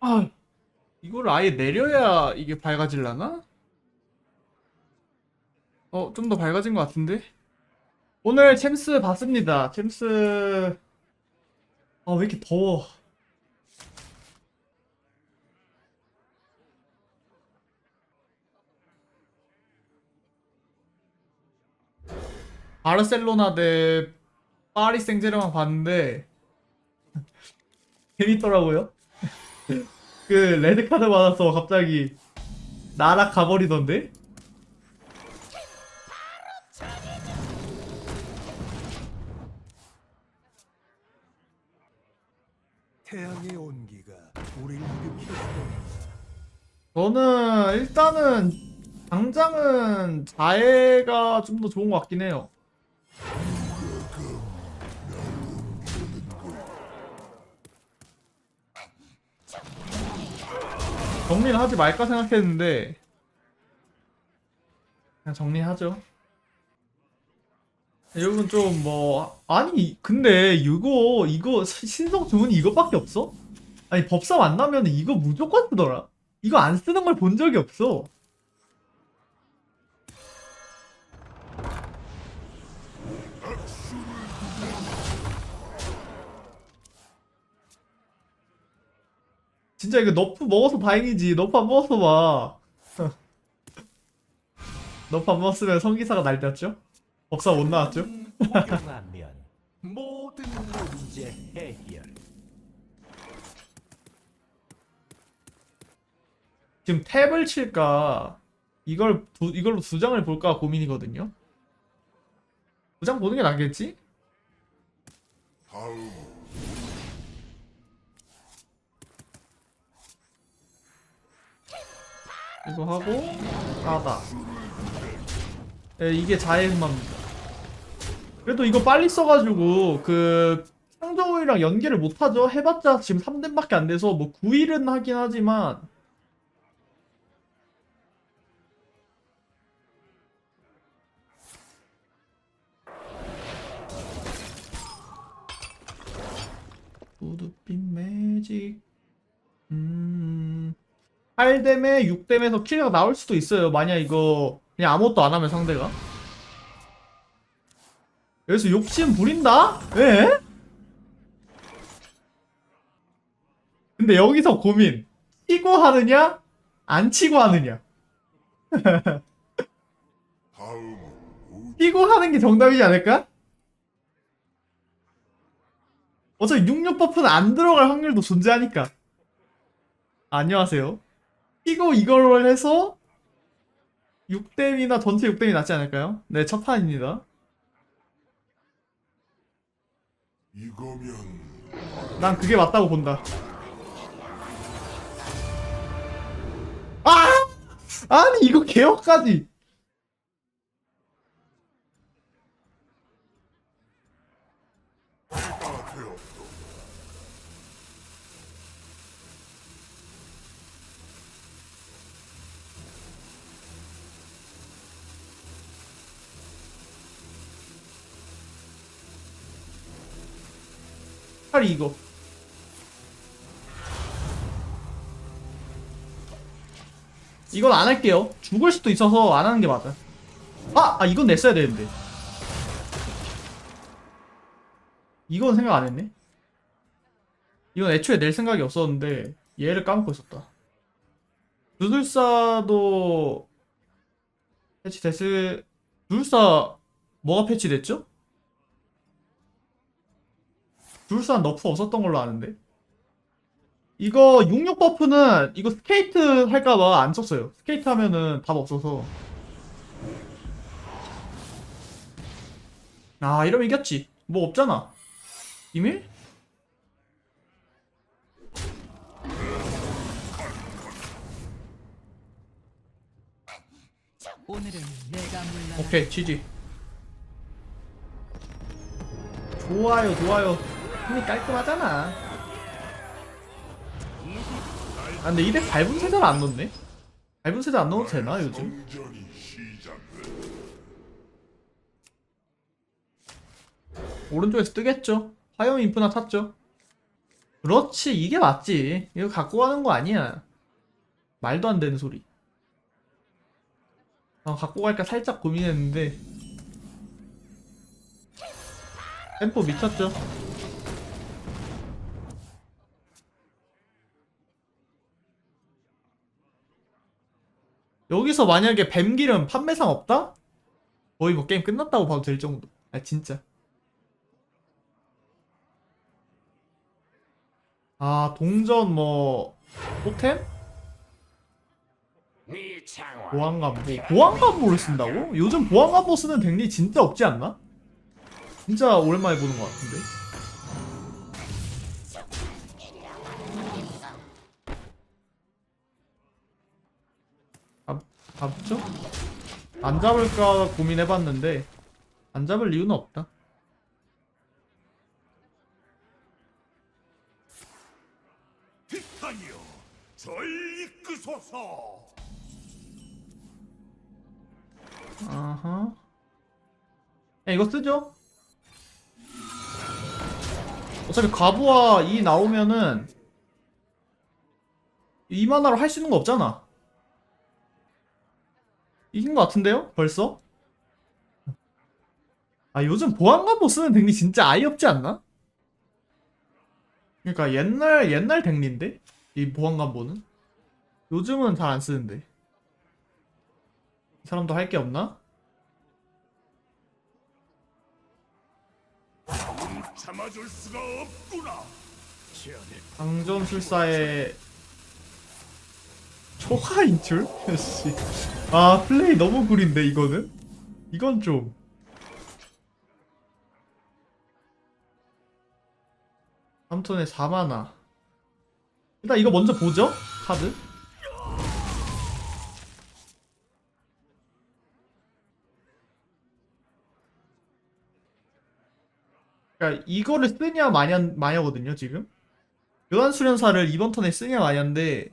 아, 이걸 아예 내려야 이게 밝아질라나? 어, 좀 더 밝아진 것 같은데? 오늘 챔스 봤습니다. 챔스. 아, 왜 이렇게 더워? 바르셀로나 대 파리 생제르맹 봤는데 재밌더라고요. 그 레드 카드 받아서 갑자기 나락 가버리던데? 태양의 온기가 우리를 일으켰습니다. 저는 일단은 당장은 자해가 좀 더 좋은 것 같긴 해요. 정리를 하지 말까 생각했는데 그냥 정리하죠. 여러분 좀 뭐 아니 근데 이거 이거 신성 주문이 이것밖에 없어? 아니 법사 만나면 이거 무조건 쓰더라. 이거 안 쓰는 걸 본 적이 없어. 진짜 이거 너프 먹어서 다행이지. 너프 안 먹었어 봐. 너프 안 먹었으면 성기사가 날뛰었죠? 법사 못 나왔죠? 복용하면 모든 문제 해결. 지금 탭을 칠까 이걸 두, 이걸로 두 장을 볼까 고민이거든요. 두 장 보는 게 낫겠지? 이거 하고 까다. 예, 이게 자해 흑마입니다. 그래도 이거 빨리 써가지고 그 상정호이랑 연계를 못하죠. 해봤자 지금 3댐밖에 안 돼서 뭐 9일은 하긴 하지만 우드빛 매직 음 8댐에 6댐에서 킬가 나올 수도 있어요 만약 이거 그냥 아무것도 안 하면 상대가 여기서 욕심 부린다? 예? 근데 여기서 고민 치고 하느냐 안 치고 하느냐 치고 하는 게 정답이지 않을까? 어차피 66 버프는 안 들어갈 확률도 존재하니까. 안녕하세요. 이거 이걸 해서 6댐이나 전체 6댐이 낫지 않을까요? 네, 첫 판입니다. 이거면 난 그게 맞다고 본다. 아! 아니, 이거 개혁까지! 차라리 이거. 이건 안 할게요. 죽을 수도 있어서 안 하는 게 맞아. 아! 아, 이건 냈어야 되는데. 이건 생각 안 했네. 이건 애초에 낼 생각이 없었는데, 얘를 까먹고 있었다. 두들사도 패치됐을, 두들사, 뭐가 패치됐죠? 둘산 너프 없었던 걸로 아는데? 이거 66 버프는 이거 스케이트 할까봐 안 썼어요. 스케이트 하면은 답 없어서. 아 이러면 이겼지. 뭐 없잖아. 이밀? 오늘은 내가 물러나 오케이 GG 좋아요 좋아요 힘이 깔끔하잖아. 아 근데 이덱 밟은 세자를 안 넣네? 밟은 세자 안 넣어도 되나 요즘? 오른쪽에서 뜨겠죠? 화염 인프나 탔죠? 그렇지 이게 맞지. 이거 갖고 가는 거 아니야. 말도 안 되는 소리. 아, 갖고 갈까 살짝 고민했는데. 템포 미쳤죠 여기서 만약에 뱀기름 판매상 없다? 거의 뭐 게임 끝났다고 봐도 될 정도 아 진짜 아 동전 뭐 토템? 보안관보 보안관보를 쓴다고? 요즘 보안관보 쓰는 덱리 진짜 없지 않나? 진짜 오랜만에 보는 것 같은데 잡, 잡죠? 안 잡을까 고민해봤는데 안 잡을 이유는 없다 절 이끄소서. 아하. 야, 이거 쓰죠? 어차피 과부하 2 나오면은 2만화로 할 수 있는 거 없잖아. 이긴 거 같은데요? 벌써? 아, 요즘 보안관보 쓰는 덱리 진짜 아예 없지 않나? 그러니까 옛날, 옛날 덱리인데? 이 보안관보는? 요즘은 잘 안 쓰는데. 이 사람도 할 게 없나? 참아줄 수가 없구나. 강전술사의 초과 인출? 씨. 아 플레이 너무 구린데 이거는? 이건 좀 삼톤에 4만화 일단 이거 먼저 보죠 카드 그러니까 이거를 쓰냐 마냐 마냐거든요 지금 교환 수련사를 이번 턴에 쓰냐 마냐인데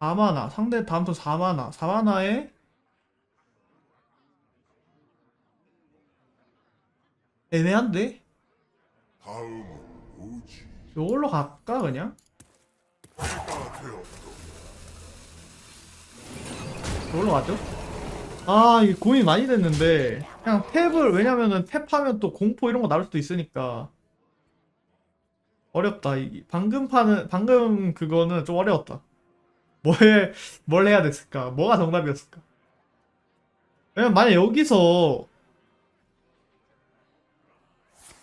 4만화 상대 다음 턴 4만화 4만화에 애매한데? 다음은 뭐지? 이걸로 갈까 그냥? 이걸로 가죠? 아 이게 고민 많이 됐는데 그냥 탭을 왜냐면은 탭하면 또 공포 이런 거 나올 수도 있으니까 어렵다 이 방금 판은 방금 그거는 좀 어려웠다 뭘, 뭘 해야 됐을까 뭐가 정답이었을까 왜냐면 만약 여기서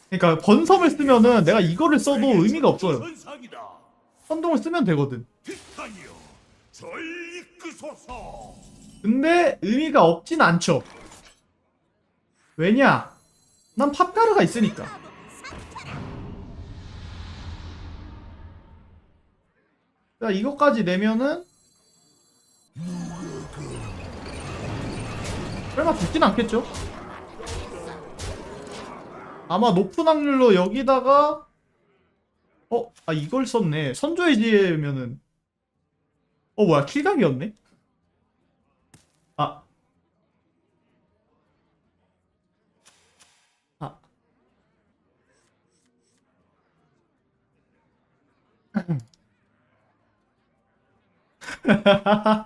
그러니까 번섬을 쓰면은 내가 이거를 써도 의미가 없어요. 선동을 쓰면 되거든. 근데 의미가 없진 않죠. 왜냐? 난 팝가르가 있으니까. 자, 이것까지 내면은 설마 죽진 않겠죠? 아마 높은 확률로 여기다가 어? 아 이걸 썼네. 선조의 지혜면은 어 뭐야 킬각이었네? 아. 아.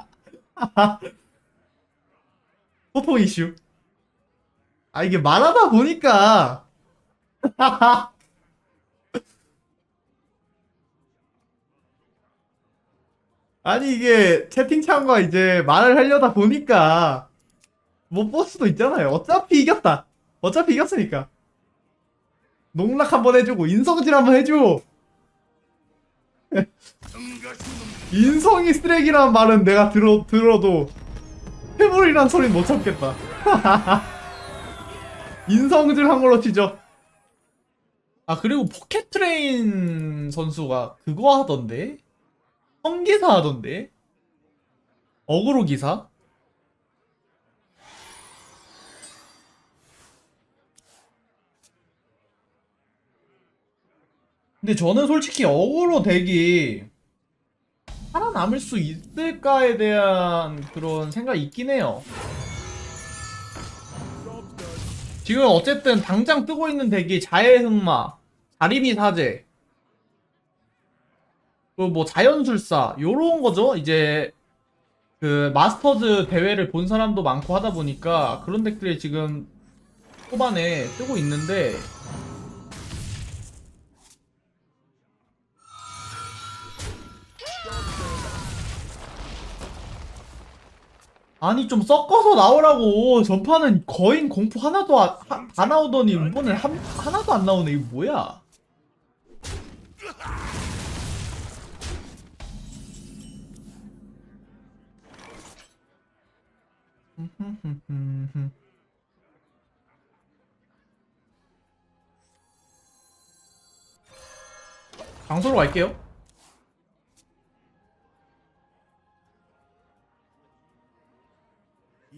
소통 이슈. 아, 이게 말하다 보니까. 아니 이게 채팅창과 이제 말을 하려다 보니까 못 볼 수도 있잖아요. 어차피 이겼다. 어차피 이겼으니까. 농락 한번 해주고 인성질 한번 해주고 인성이 쓰레기란 말은 내가 들어 들어도 해물이란 소리는 못 참겠다. 인성질 한 걸로 치죠. 아 그리고 포켓 트레인 선수가 그거 하던데 성기사 하던데 어그로 기사 근데 저는 솔직히 어그로 덱이 살아남을 수 있을까에 대한 그런 생각이 있긴 해요 지금 어쨌든 당장 뜨고 있는 덱이 자해 흑마, 자리비 사제, 그리고 뭐 자연술사 요런 거죠. 이제 그 마스터즈 대회를 본 사람도 많고 하다 보니까 그런 덱들이 지금 초반에 뜨고 있는데 아니 좀 섞어서 나오라고. 전판은 거인 공포 하나도 안, 하, 다 나오더니 이번엔 한, 하나도 안 나오네. 이거 뭐야? 장소로 갈게요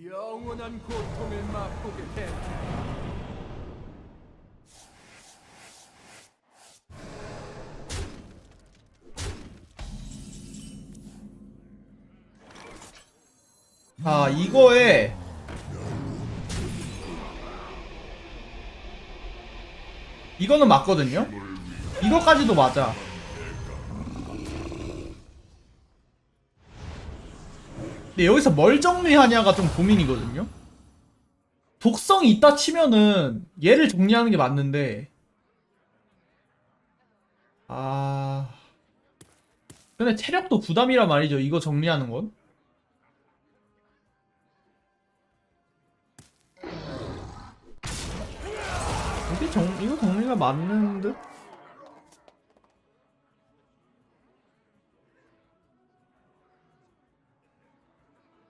영원한 고통을 맛보게 해. 자 이거에 이거는 맞거든요 이거까지도 맞아 근데 여기서 뭘 정리하냐가 좀 고민이거든요. 독성이 있다 치면은 얘를 정리하는 게 맞는데. 아. 근데 체력도 부담이란 말이죠 이거 정리하는 건. 이게 정, 이거 정리가 맞는 듯?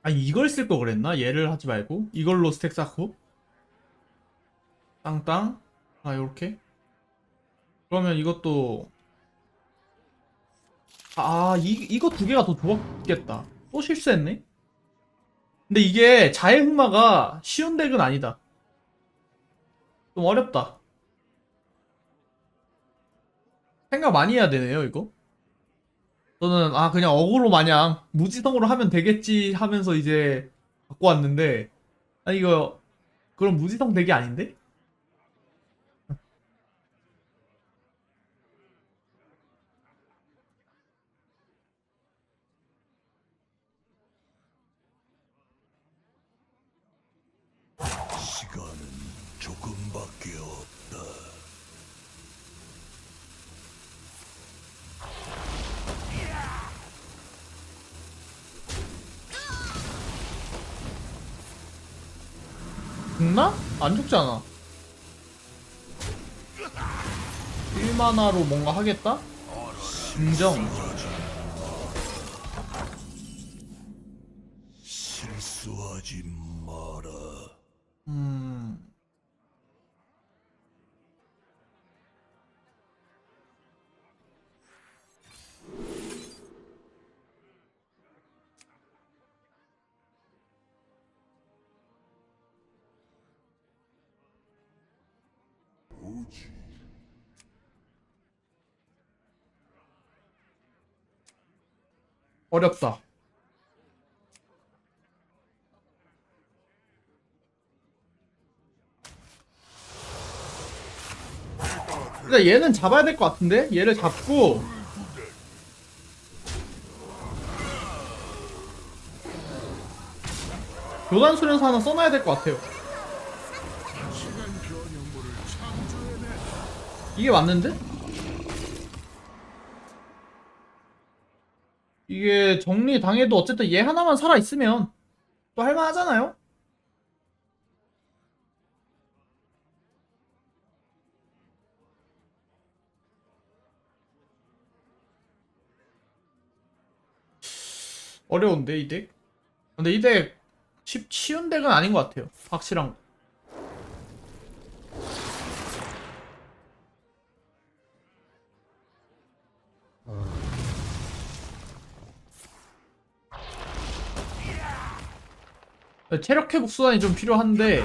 아 이걸 쓸 거 그랬나? 얘를 하지 말고? 이걸로 스택 쌓고? 땅땅? 아 요렇게? 그러면 이것도 아 이, 이거 두 개가 더 좋았겠다. 또 실수했네? 근데 이게 자해 흑마가 쉬운 덱은 아니다. 좀 어렵다. 생각 많이 해야 되네요, 이거. 저는, 아, 그냥 어그로 마냥 무지성으로 하면 되겠지 하면서 이제 갖고 왔는데, 아, 이거, 그럼 무지성 덱이 아닌데? 시간은 조금밖에 죽나? 안 죽잖아. 1만화로 뭔가 하겠다? 인정. 어렵다. 일단 얘는 잡아야 될 것 같은데? 얘를 잡고 교단 수련사 하나 써놔야 될 것 같아요. 이게 맞는데? 이게 정리 당해도 어쨌든 얘 하나만 살아 있으면 또 할만하잖아요. 어려운데 이 덱? 근데 이 덱 쉽, 쉬운 덱은 아닌 것 같아요. 확실한 거. 체력 회복 수단이 좀 필요한데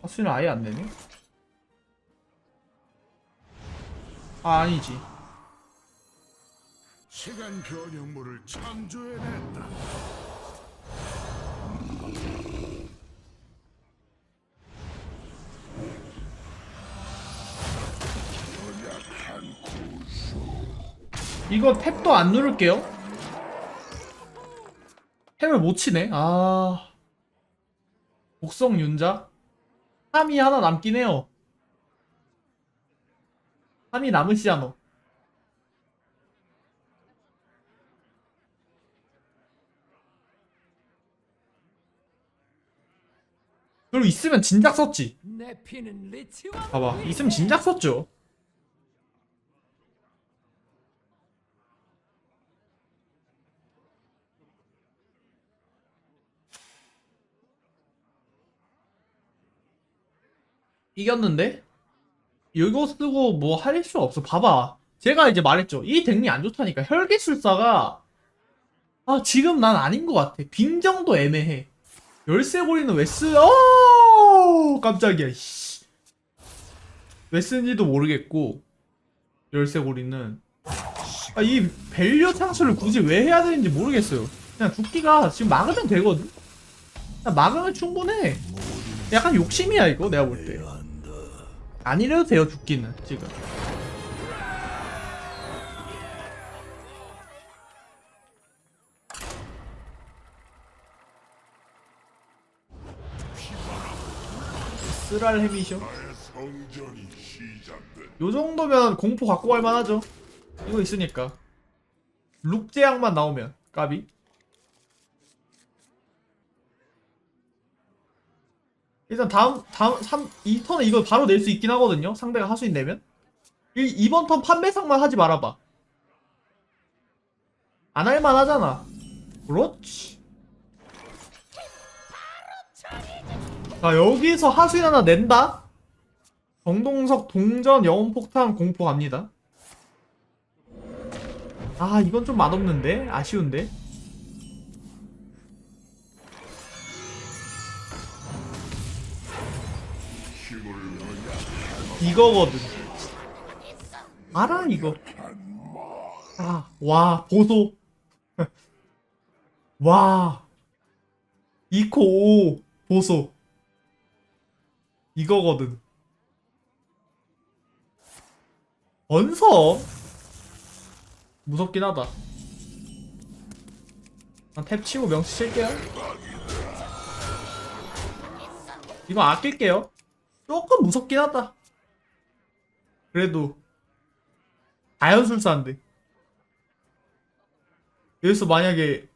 하수는 아예 안 되네. 아 아니지. 시간 변형물을 창조해냈다. 이거 탭도 안 누를게요. 탭을 못 치네. 아. 곡성 윤자? 3이 하나 남긴 해요. 3이 남으시잖아. 그리고 있으면 진작 썼지. 봐봐. 있으면 진작 썼죠. 이겼는데? 이거 쓰고 뭐 할 수 없어. 봐봐. 제가 이제 말했죠. 이 덱이 안 좋다니까. 혈기술사가 아 지금 난 아닌 것 같아. 빈정도 애매해. 열쇠고리는 왜 쓰? 어 깜짝이야. 쓰는지도 모르겠고 열쇠고리는 아, 이 밸류 창수를 굳이 왜 해야 되는지 모르겠어요. 그냥 죽기가 지금 막으면 되거든. 막으면 충분해. 약간 욕심이야 이거 내가 볼 때. 이래도 돼요 죽기는 지금. 쓰랄 햄이셔. 나의 성전이 시작된 요 정도면 공포 갖고 갈 만하죠. 이거 있으니까. 룩 제약만 나오면 까비. 일단 다음 다음 3 2턴에 이거 바로 낼 수 있긴 하거든요. 상대가 하수인 내면. 이, 이번 턴 판매상만 하지 말아봐. 안 할만 하잖아. 그렇지. 자, 여기서 하수인 하나 낸다? 정동석 동전 영혼폭탄 공포 갑니다. 아 이건 좀 맛없는데 아쉬운데. 이거거든. 알아 이거. 아 와 보소. 와. 2코 5 보소. 이거거든. 원서 무섭긴 하다. 탭 치고 명치 칠게요. 이거 아낄게요. 조금 무섭긴 하다. 그래도 자연술사인데 여기서 만약에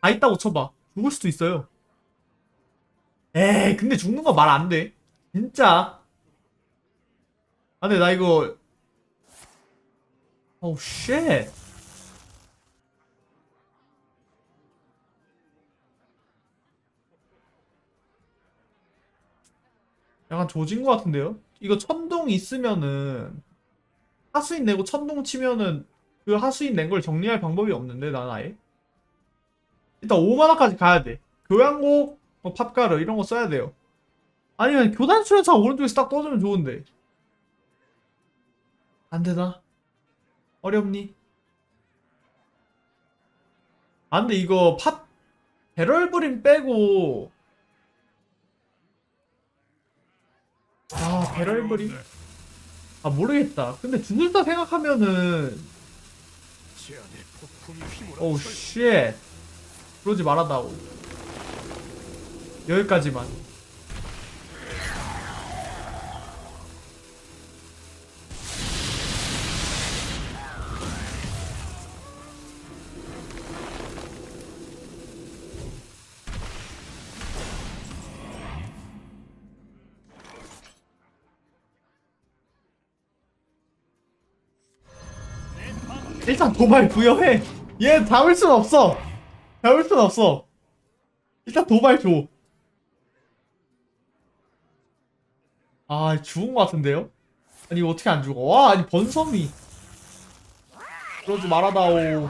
다 있다고 쳐봐 죽을 수도 있어요. 에이 근데 죽는 거 말 안 돼. 진짜. 아 근데 나 이거 오 쉣. 약간 조진 것 같은데요? 이거 천둥 있으면은 하수인 내고 천둥 치면은 그 하수인 낸 걸 정리할 방법이 없는데 난 아예 일단 5만원까지 가야 돼 교양곡 뭐 팝가르 이런 거 써야 돼요 아니면 교단 수련사 오른쪽에서 딱 떠주면 좋은데 안 되나? 어렵니? 아 근데 이거 팝 배럴브림 빼고 아 배럴브림 아 모르겠다. 근데 주술사 생각하면은 오우 쉣. 그러지 말아다오. 여기까지만 일단 도발 부여해. 얘 잡을 순 없어. 잡을 순 없어. 일단 도발 줘. 아 죽은 것 같은데요? 아니 이거 어떻게 안 죽어? 와 아니 번섬이. 그러지 말아다오.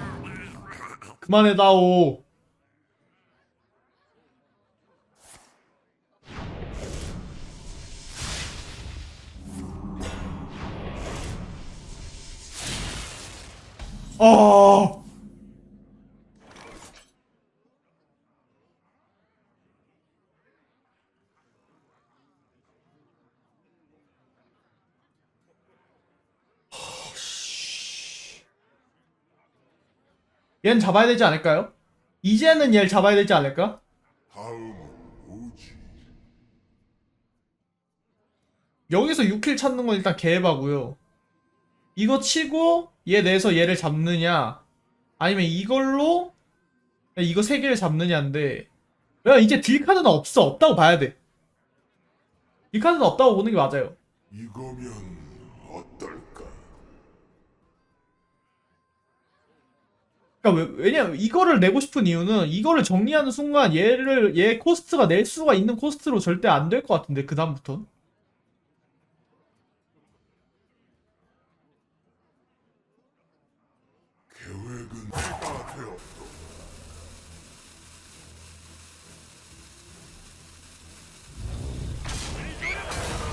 그만해다오. 어. 얘는 잡아야 되지 않을까요? 이제는 얘를 잡아야 되지 않을까? 여기서 6킬 찾는 건 일단 개바고요. 이거 치고 얘 내서 얘를 잡느냐 아니면 이걸로 이거 세 개를 잡느냐인데 야 이제 딜 카드는 없어 없다고 봐야 돼. 딜 카드는 없다고 보는 게 맞아요. 이거면 어떨까? 그러니까 왜, 왜냐면 이거를 내고 싶은 이유는 이거를 정리하는 순간 얘를 얘 코스트가 낼 수가 있는 코스트로 절대 안 될 것 같은데 그 다음부터 계획은 다 되었다.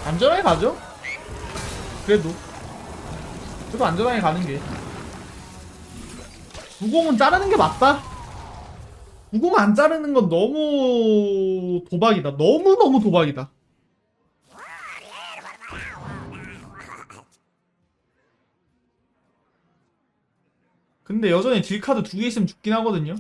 안전하게 가죠. 그래도 그래도 안전하게 가는 게 구공은 자르는 게 맞다. 구공 안 자르는 건 너무 도박이다. 너무 너무 도박이다. 근데 여전히 딜카드 두 개 있으면 죽긴 하거든요.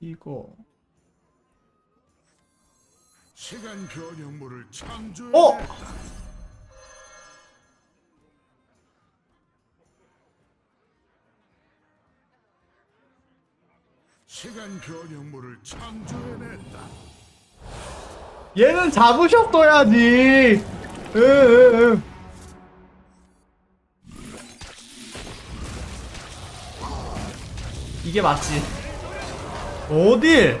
이거 시간 변형물을 창조해. 어! 시간 변형물을 창조해냈다. 얘는 잡으셨어야지. 으, 으, 으. 이게 맞지. 어딜?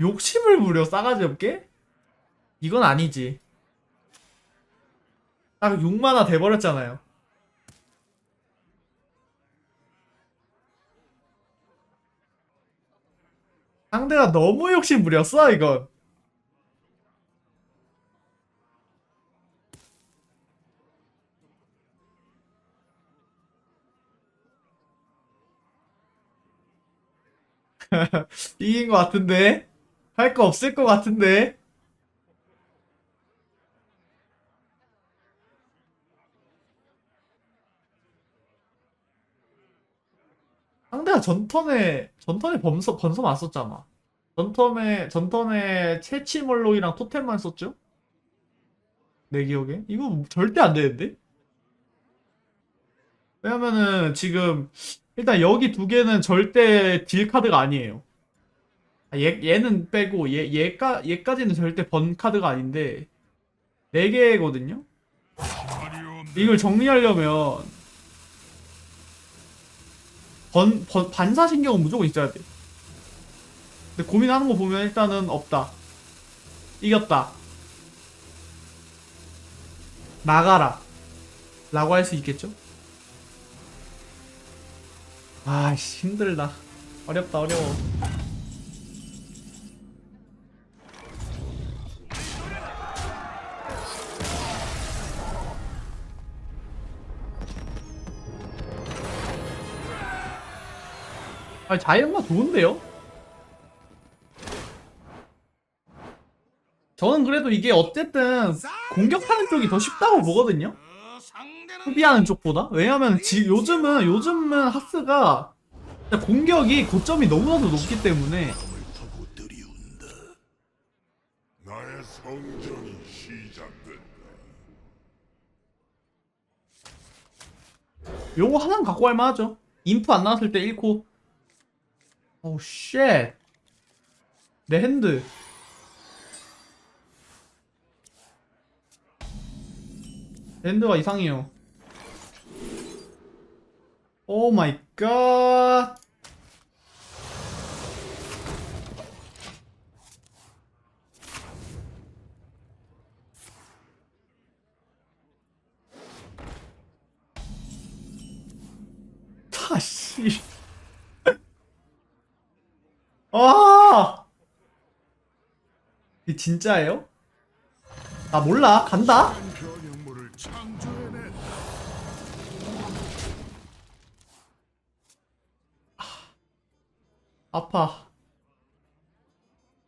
욕심을 부려 싸가지 없게? 이건 아니지. 딱 6만화 돼버렸잖아요. 상대가 너무 욕심 부렸어 이건. 이긴 것 같은데 할 거 없을 것 같은데 전턴에 전턴에 범서 번섬 안 썼잖아. 전턴에 전턴에 채치멀록이랑 토템만 썼죠? 내 기억에 이거 절대 안 되는데? 왜냐면은 지금 일단 여기 두 개는 절대 딜 카드가 아니에요. 아, 얘 얘는 빼고 얘 얘까 얘까지는 절대 번 카드가 아닌데 네 개거든요. 이걸 정리하려면 번, 번 반사신경은 무조건 있어야 돼. 근데 고민하는 거 보면 일단은 없다. 이겼다. 나가라. 라고 할 수 있겠죠? 아씨 힘들다. 어렵다 어려워. 아 자연마 좋은데요? 저는 그래도 이게 어쨌든 공격하는 쪽이 더 쉽다고 보거든요. 수비하는 쪽보다. 왜냐면 지, 요즘은 요즘은 하스가 공격이 고점이 너무나도 높기 때문에. 요거 하나는 갖고 갈 만하죠. 인프 안 나왔을 때 1코. 오우 쉣. 내 핸드. 핸드가 이상해요. 오 마이 갓. 다시. 아! 이 진짜예요? 아 몰라. 간다. 아, 아파.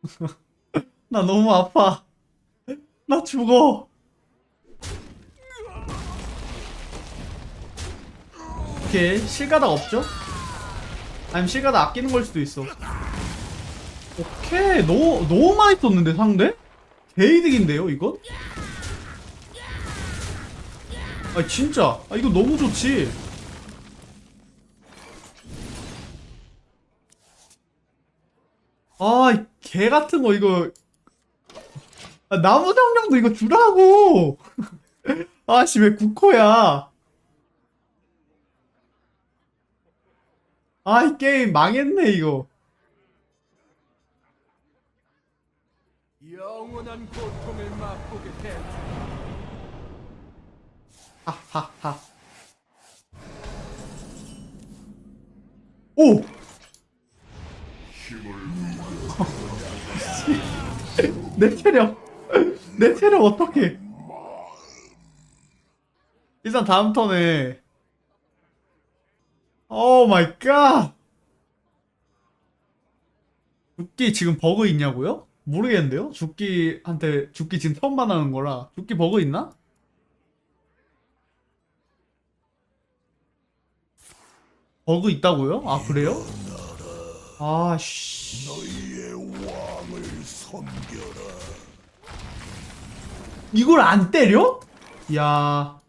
나 너무 아파. 나 죽어. 오케이. 실가닥 없죠? 아니면 실가닥 아끼는 걸 수도 있어. 오케이 너무 너무 많이 썼는데 상대? 개이득인데요 이건? 아 진짜 아 이거 너무 좋지. 아, 개 같은 거 이거 아, 나무 정령도 이거 주라고. 아씨 왜 국호야? 아, 이 게임 망했네 이거. 영원한 고통을 맛보게 돼. 하하하. 오! 내 체력 내 체력 어떡해 일단 다음 턴에 오 마이 갓 죽기 지금 버그 있냐고요? 모르겠는데요? 죽기한테 죽기 지금 처음 만나는 거라 죽기 버그 있나? 버그 있다고요? 아 그래요? 왕을 섬겨라. 이걸 안 때려? 야.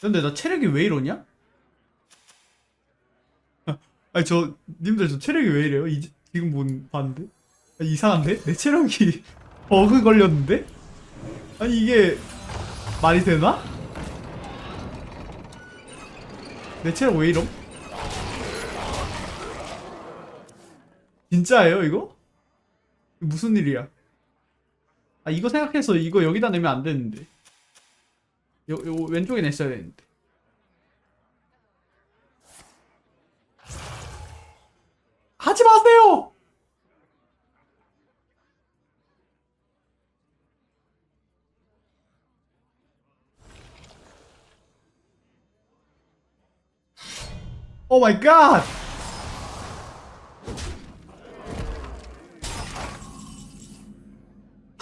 근데 나 체력이 왜 이러냐? 아니 저 님들 저 체력이 왜 이래요? 이, 지금 본 봤는데 아, 이상한데? 내 체력이 버그 걸렸는데? 아니 이게 말이 되나? 내 체력 왜 이럼? 진짜예요? 이거 무슨 일이야? 아 이거 생각해서 이거 여기다 내면 안 되는데 요, 요 왼쪽에 냈어야 되는데 하지 마세요! 오 마이 갓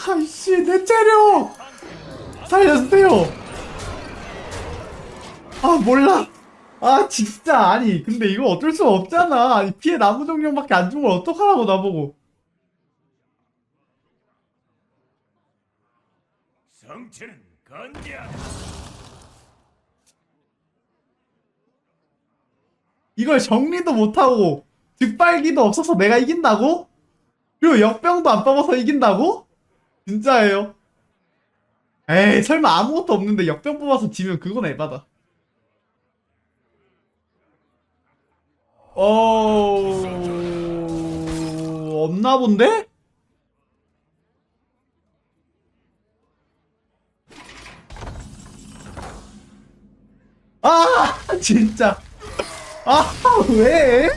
아이씨 내 체력! 살려주세요! 아 몰라 아 진짜 아니 근데 이거 어쩔 수 없잖아 아니 피해 나무 정령밖에 안 주면 어떡하라고 나보고 성체는 건재하다. 이걸 정리도 못하고 득발기도 없어서 내가 이긴다고? 그리고 역병도 안 뽑아서 이긴다고? 진짜예요 에이 설마 아무것도 없는데 역병 뽑아서 지면 그건 에바다 어... 없나 본데? 아 진짜 아 왜?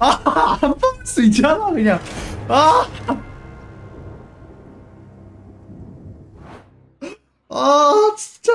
아안 뽑을 수 있잖아 그냥 아. 아 진짜